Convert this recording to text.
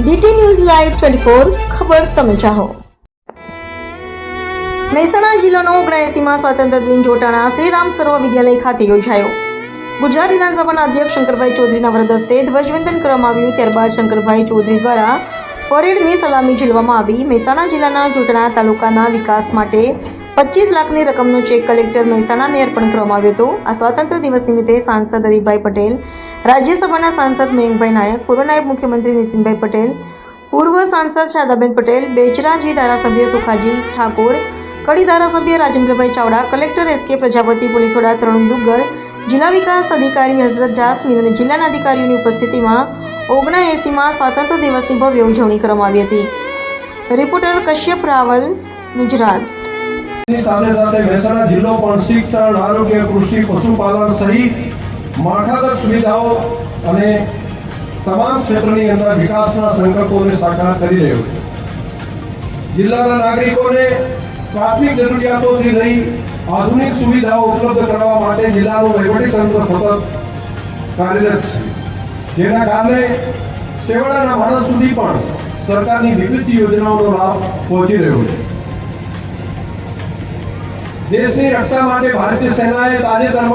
DT news live twenty four ખબર તમે ચાહો. મહેસાણા જિલ્લાનો ઓગણએસીમાં સ્વાતંત્ર્ય દિન જોટાણા શ્રીરામ સર્વ વિદ્યાલય ખાતે યોજાયો. ગુજરાત વિધાનસભાના અધ્યક્ષ શંકરભાઈ ચૌધરીના વરદ હસ્તે ધ્વજવંદન કરવામાં આવ્યું, ત્યારબાદ શંકરભાઈ ચૌધરી દ્વારા પરેડની સલામી ઝીલવામાં આવી. મહેસાણા જિલ્લાના જોટાણા તાલુકાના વિકાસ માટે પચીસ લાખની રકમનો ચેક કલેક્ટર મહેસાણાને અર્પણ કરવામાં આવ્યો હતો. આ સ્વાતંત્ર્ય દિવસ નિમિત્તે સાંસદ હરિભાઈ પટેલ રાજ્યસભાના સાંસદ મયંકભાઈ નાયક, પૂર્વ નાયબ મુખ્યમંત્રી નીતિનભાઈ પટેલ, પૂર્વ સાંસદ શારદાબેન પટેલ, બેચરાજી ધારાસભ્ય સુખાજી ઠાકોર, કડી ધારાસભ્ય રાજેન્દ્રભાઈ ચાવડા, કલેક્ટર એસ કે પ્રજાપતિ, પોલીસ વડા તરુણ દુગ્ગલ, જિલ્લા વિકાસ અધિકારી હઝરત જાસમીન અને જિલ્લાના અધિકારીઓની ઉપસ્થિતિમાં ઓગણા એસીમાં સ્વાતંત્ર્ય દિવસની ભવ્ય ઉજવણી કરવામાં આવી હતી. રિપોર્ટર કશ્યપ રાવલ, ગુજરાત. સાથે સાથે મહેસાણા જિલ્લો પણ શિક્ષણ, આરોગ્ય, કૃષિ, પશુપાલન સહિત માળખાગત સુવિધાઓ અને તમામ ક્ષેત્રની અંદર વિકાસના સંકલ્પોને સાકાર કરી રહ્યો છે. જિલ્લાના નાગરિકોને પ્રાથમિક જરૂરિયાતોથી લઈ આધુનિક સુવિધાઓ ઉપલબ્ધ કરવા માટે જિલ્લાનું વહીવટીતંત્ર સતત કાર્યરત છે. જેના કારણે છેવાડાના માણસ સુધી પણ સરકારની વિવિધ યોજનાઓનો લાભ પહોંચી રહ્યો છે. દેશની રક્ષા માટે ભારતીય સેનાએ તાજેતરમાં